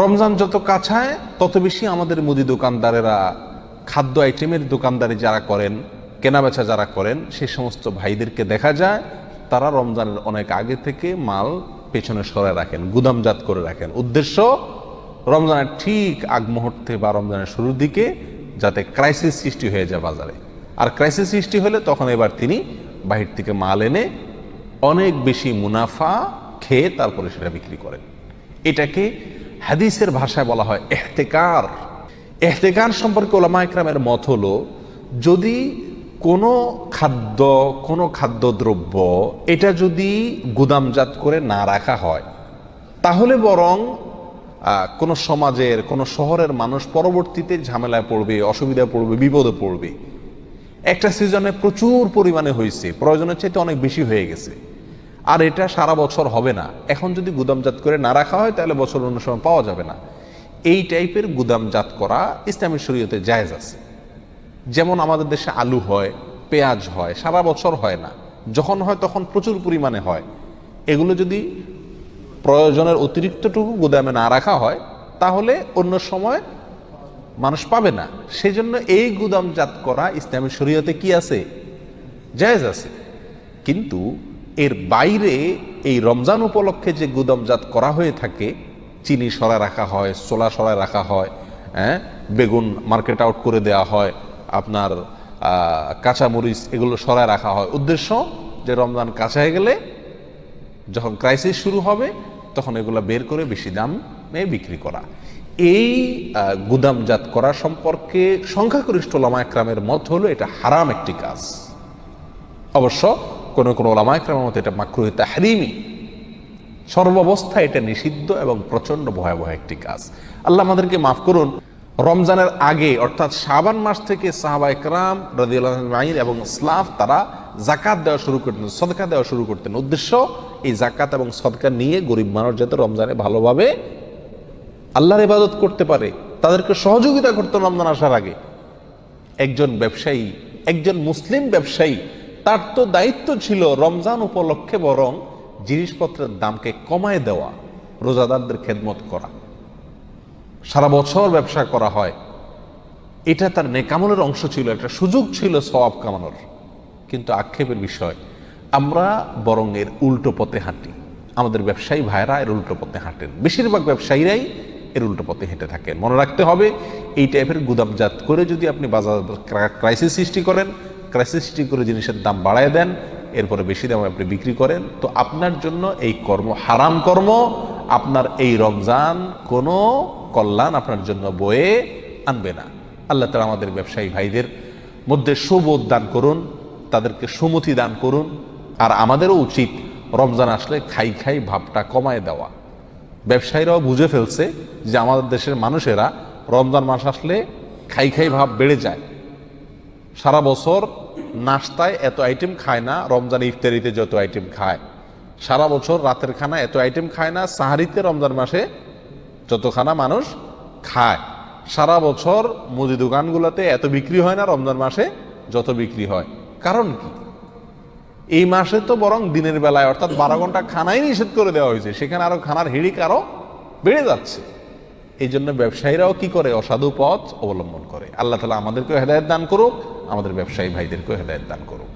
রমজান যত কাছায়, তত বেশি আমাদের মুদি দোকানদারেরা, খাদ্য আইটেমের দোকানদারি যারা করেন, কেনাবেচা যারা করেন সেই সমস্ত ভাইদেরকে দেখা যায়, তারা রমজানের অনেক আগে থেকে মাল পেছনে সরে রাখেন, গুদামজাত করে রাখেন। উদ্দেশ্য, রমজানের ঠিক আগ মুহূর্তে বা রমজানের শুরুর দিকে যাতে ক্রাইসিস সৃষ্টি হয়ে যায় বাজারে। আর ক্রাইসিস সৃষ্টি হলে তখন এবার তিনি বাহির থেকে মাল এনে অনেক বেশি মুনাফা খেয়ে তারপরে সেটা বিক্রি করেন। এটাকে হাদিসের ভাষায় বলা হয় এহতেকার। এহতেকার সম্পর্কে ওলামা একরামের মত হলো, যদি কোনো খাদ্য, কোনো খাদ্যদ্রব্য এটা যদি গুদামজাত করে না রাখা হয়, তাহলে বরং কোনো সমাজের, কোনো শহরের মানুষ পরবর্তীতে ঝামেলায় পড়বে, অসুবিধায় পড়বে, বিপদে পড়বে। একটা সিজনে প্রচুর পরিমাণে হয়েছে প্রয়োজনের চাইতে অনেক বেশি হয়ে গেছে। আর এটা সারা বছর হবে না। এখন যদি গুদামজাত করে না রাখা হয়, তাহলে বছর অন্য সময় পাওয়া যাবে না। এই টাইপের গুদামজাত করা ইসলামী শরীয়তে জায়েজ আছে। যেমন আমাদের দেশে আলু হয়, পেঁয়াজ হয়, সারা বছর হয় না। যখন হয় তখন প্রচুর পরিমাণে হয়। এগুলো যদি প্রয়োজনের অতিরিক্তটুকু গুদামে না রাখা হয়, তাহলে অন্য সময় মানুষ পাবে না। সেই জন্য এই গুদামজাত করা ইসলামী শরীয়তে কি আছে? জায়েজ আছে। কিন্তু এর বাইরে এই রমজান উপলক্ষে যে গুদামজাত করা হয়ে থাকে, চিনি সরায় রাখা হয় সোলা সরায় রাখা হয় হ্যাঁ বেগুন মার্কেট আউট করে দেওয়া হয়, আপনার কাঁচামরিচ এগুলো সরায় রাখা হয়। উদ্দেশ্য যে রমজান কাছায় গেলে যখন ক্রাইসিস শুরু হবে, তখন এগুলো বের করে বেশি দামে বিক্রি করা। এই গুদামজাত করা সম্পর্কে সংখ্যাগরিষ্ঠ লামা মত হলো এটা হারাম একটি কাজ। অবশ্য কোন কোন ওলামা একরামের মতো এটা মাকরুহ তাহরিমি। সর্বাবস্থায় এটা নিষিদ্ধ এবং প্রচণ্ড ভয়াবহ একটি কাজ। আল্লাহ আমাদেরকে মাফ করুন, রমজানের আগে, অর্থাৎ শাবান মাস থেকে সাহাবা একরাম রাদিয়াল্লাহু এবং স্লাফ তারা জাকাত দেওয়া শুরু করতেন, সদকা দেওয়া শুরু করতেন। উদ্দেশ্য, এই জাকাত এবং সদকা নিয়ে গরিব মানুষ যাতে রমজানে ভালোভাবে আল্লাহর ইবাদত করতে পারে, তাদেরকে সহযোগিতা করতেন রমজান আসার আগে। একজন ব্যবসায়ী, একজন মুসলিম ব্যবসায়ী তার তো দায়িত্ব ছিল রমজান উপলক্ষে বরং জিনিসপত্রের দামকে কমায় দেওয়া, রোজাদারদের খেদমত করা। সারা বছর ব্যবসা করা হয়। এটা তার নেকামলের অংশ ছিল, একটা সুযোগ ছিল সওয়াব কামানোর। কিন্তু আক্ষেপের বিষয়, আমরা বরং এর উল্টো পথে হাঁটি। আমাদের ব্যবসায়ী ভাইরা এর উল্টো পথে হাঁটেন। বেশিরভাগ ব্যবসায়ীরাই এর উল্টো পথে হেঁটে থাকেন। মনে রাখতে হবে, এই টাইপের গুদামজাত করে যদি আপনি বাজার ক্রাইসিস সৃষ্টি করেন ক্রাইসিস সৃষ্টি করে জিনিসের দাম বাড়ায় দেন, এরপরে বেশি দামে আপনি বিক্রি করেন। তো আপনার জন্য এই কর্ম হারাম কর্ম, আপনার এই রমজান কোনো কল্যাণ আপনার জন্য বয়ে আনবে না। আল্লাহ তালা আমাদের ব্যবসায়ী ভাইদের মধ্যে সুবোধ দান করুন, তাদেরকে সুমতি দান করুন, আর আমাদেরও উচিত রমজান আসলে খাই খাই ভাবটা কমায় দেওয়া। ব্যবসায়ীরাও বুঝে ফেলছে যে আমাদের দেশের মানুষেরা রমজান মাস আসলে খাই খাই ভাব বেড়ে যায়। সারা বছর নাস্তায় এত আইটেম খায় না, রমজান ইফতারিতে যত আইটেম খায়। সারা বছর রাতের খানা এত আইটেম খায় না, সাহারিতে রমজান মাসে যতখানা মানুষ খায়। সারা বছর মুদি দোকানগুলোতে এত বিক্রি হয় না, রমজান মাসে যত বিক্রি হয়। কারণ কি? এই মাসে তো বরং দিনের বেলায়, অর্থাৎ বারো ঘণ্টা খানাই নিষেধ করে দেওয়া হয়েছে। সেখানে আরও খানার হিড়িক আরও বেড়ে যাচ্ছে। এই জন্য ব্যবসায়ীরাও কি করে? অসাধু পথ অবলম্বন করে। আল্লাহ তালা আমাদেরকেও হেদায়ত দান করুক। আমাদের ব্যবসায়ী ভাইদেরকেও হেদায়ত দান করুক।